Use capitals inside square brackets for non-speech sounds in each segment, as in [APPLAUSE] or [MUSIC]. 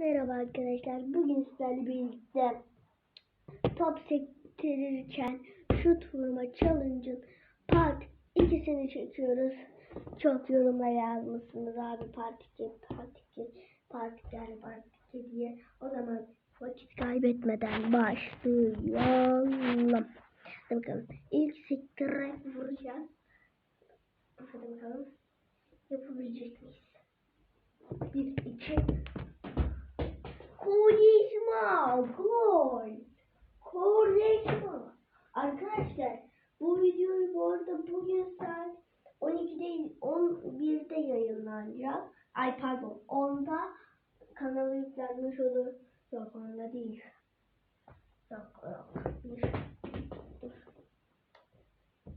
Merhaba arkadaşlar. Bugün sizlerle birlikte top sektirirken şut vurma challenge'ın part ikisini çekiyoruz. Çok yorumlar yazmışsınız abi part 2, part 2, part 2, yani part 2 diye. O zaman vakit kaybetmeden başlayalım. Hadi bakalım. İlk sektirerek vuracağız. Hadi bakalım. Yapabilecek miyiz? 1, 2, Kocaman gol. Kocaman. Arkadaşlar bu videoyu bu arada bugün saat 12 değil 11'de yayınlanacak. Ay pardon 10'da kanala yüklenmiş olur. Yok onda değil. Yok yok. Bir. Dur.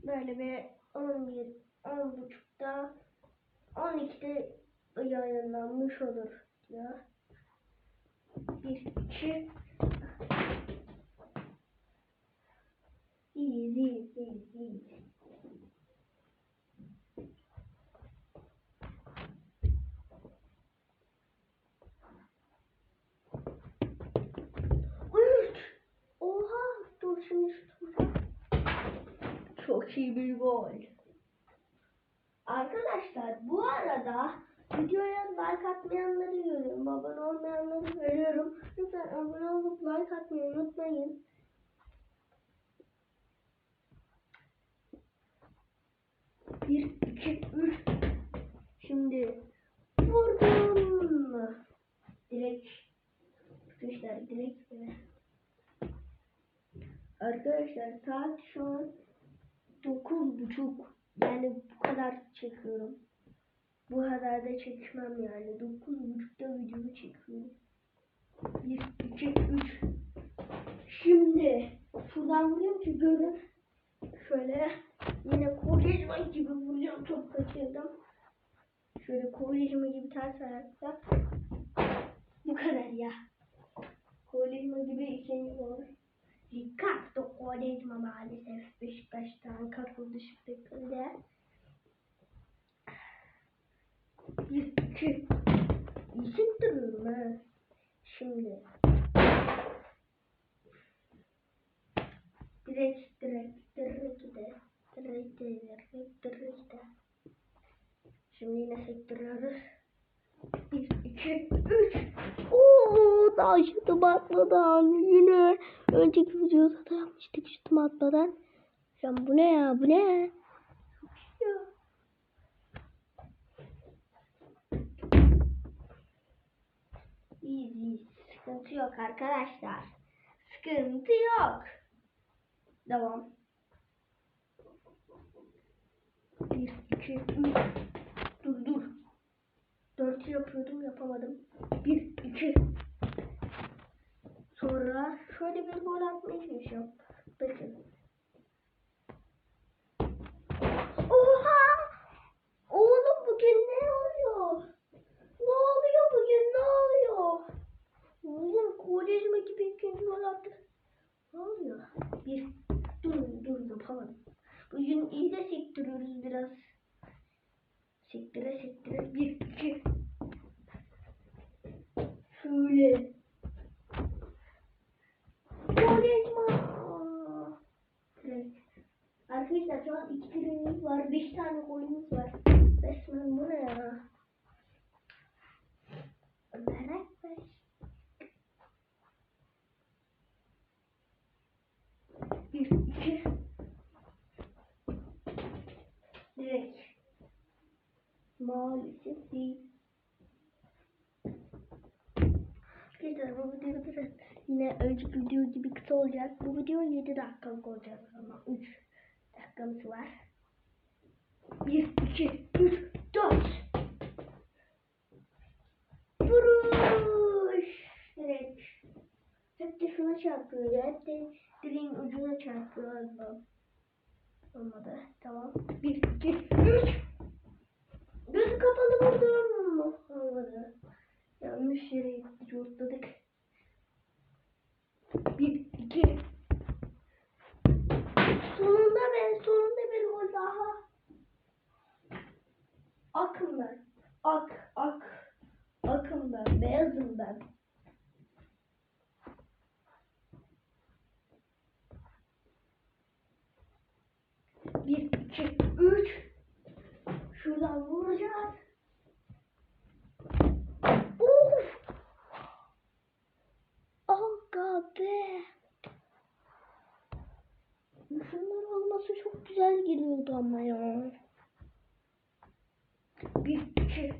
Böyle bir 11 10 buçukta 12'de yayınlanmış olur diyor. Bir, iki. Dur şimdi şu Çok iyi bir gol. Arkadaşlar bu arada videoya like atmayanları görüyorum. Abone olmayanları görüyorum. Lütfen abone olup like atmayı unutmayın. Bir, iki, üç. Şimdi vurdum. Direkt arkadaşlar direkt. Arkadaşlar saat şu an dokuz buçuk. Yani bu kadar çekiyorum. Bu kadar da çekmem yani. Dokuz buçukta videomu çekiyorum. Bir, iki, üç. Şimdi şuradan vurayım ki görün. Şöyle yine kolyejma gibi vuracağım. Çok kaçırdım. Şöyle kolyejma gibi ters ayakta. Bu kadar ya. Kolyejma gibi ikinci gol. Ricardo Kolyejma maalesef Beşiktaş'tan katıldı şıklıklarıyla. İki. İsim duruyorum ha. Şimdi. Direkt, direkt, direkt de. Direkt de, direkt, direkt de. Şimdi yine sektiriyoruz. Bir, iki, üç. Ooo, taşıdım atmadan. Yine önceki videoda da yapmıştık şutum atmadan. Şu an bu ne ya, bu ne? Ya. İyi, iyi. Sıkıntı yok arkadaşlar. Sıkıntı yok. Devam. Bir, iki, üç. Dur, dur. Dört yapıyordum, yapamadım. Bir, iki. Sonra şöyle bir gol atmaya çalışıyorum. Bakın. Oha! Oğlum bugün ne oluyor? Ne oluyor bugün ne oluyor? Oğlum kolyezma gibi ikinci gol attı. Ne oluyor? Bir dur dur yapamadım. Bugün iyi de sektiriyoruz biraz. Sektire sektire bir iki. Şöyle. Arkadaşlar şu an iki trenimiz var. Beş tane golümüz var. Resmen bu ne ya? Merak ver. Bir, iki. Direkt. Maalesef değil. Arkadaşlar bu video biraz yine önceki video gibi kısa olacak. Bu video 7 dakikalık olacak ama 3 dakikamız var. 1, 2, 3, 4. Vuruş. Direkt. Hep de şuna çarpıyor ya. Hep de direğin ucuna çarpıyor. Olmadı. Tamam. 1, 2, 3. Göz kapalı vurdum. Olmadı. Yanlış yere gitti. Cortladık. 1, 2. Sonunda ben sonunda bir gol daha. Akım ben. Ak, ak. Akım ben. Beyazım ben. Geliyordu ama ya. Bir, iki.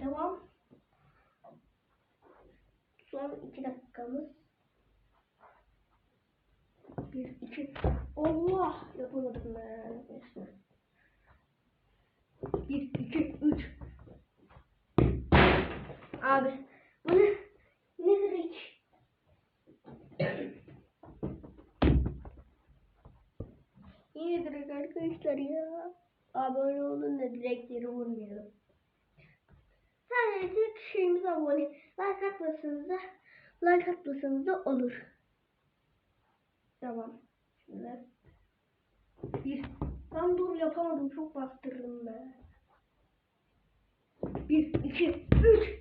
Devam. Son iki dakikamız. Bir, iki. Allah! Yapamadım ben. Bir, iki, üç. Abi bu ne? Nedir hiç? Yine direkt arkadaşlar ya. Abone olun da direkleri vurmayalım. Sadece tek şeyimiz abone. Like atmasanız da like atmasanız da olur. Tamam. Şimdi bir. Ben dur yapamadım. Çok bastırdım be. Bir, iki, üç.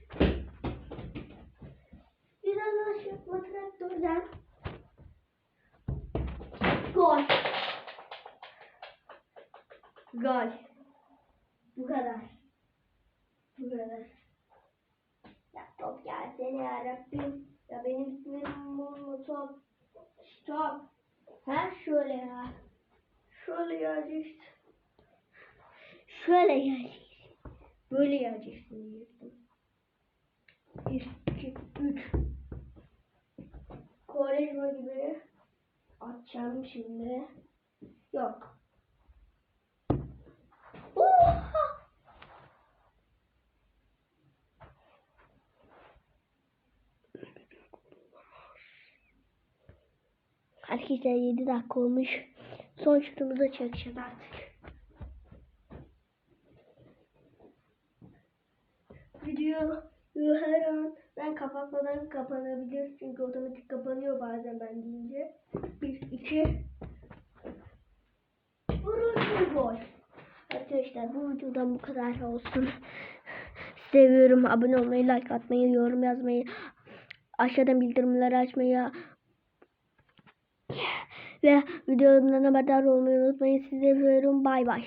Gol. Bu kadar. Bu kadar. Ya top gelsene ya Rabbim. Ya benim sinirim bozma top. Stop. Ha şöyle ya. Şöyle geleceksin. Şöyle geleceksin. Böyle geleceksin diyecektim. Bir, iki, üç. Koreşma gibi atacağım şimdi. Yok. Oha! Arkadaşlar 7 dakika olmuş. Son şutumuza çekeceğim artık. Video her an ben kapatmadan kapanabilir. Çünkü otomatik kapanıyor bazen ben deyince. 1, 2, Arkadaşlar bu videodan bu kadar olsun. [LAUGHS] Seviyorum. Abone olmayı, like atmayı, yorum yazmayı, aşağıdan bildirimleri açmayı ve videolarımdan haberdar olmayı unutmayın. Sizi seviyorum. Bay bay.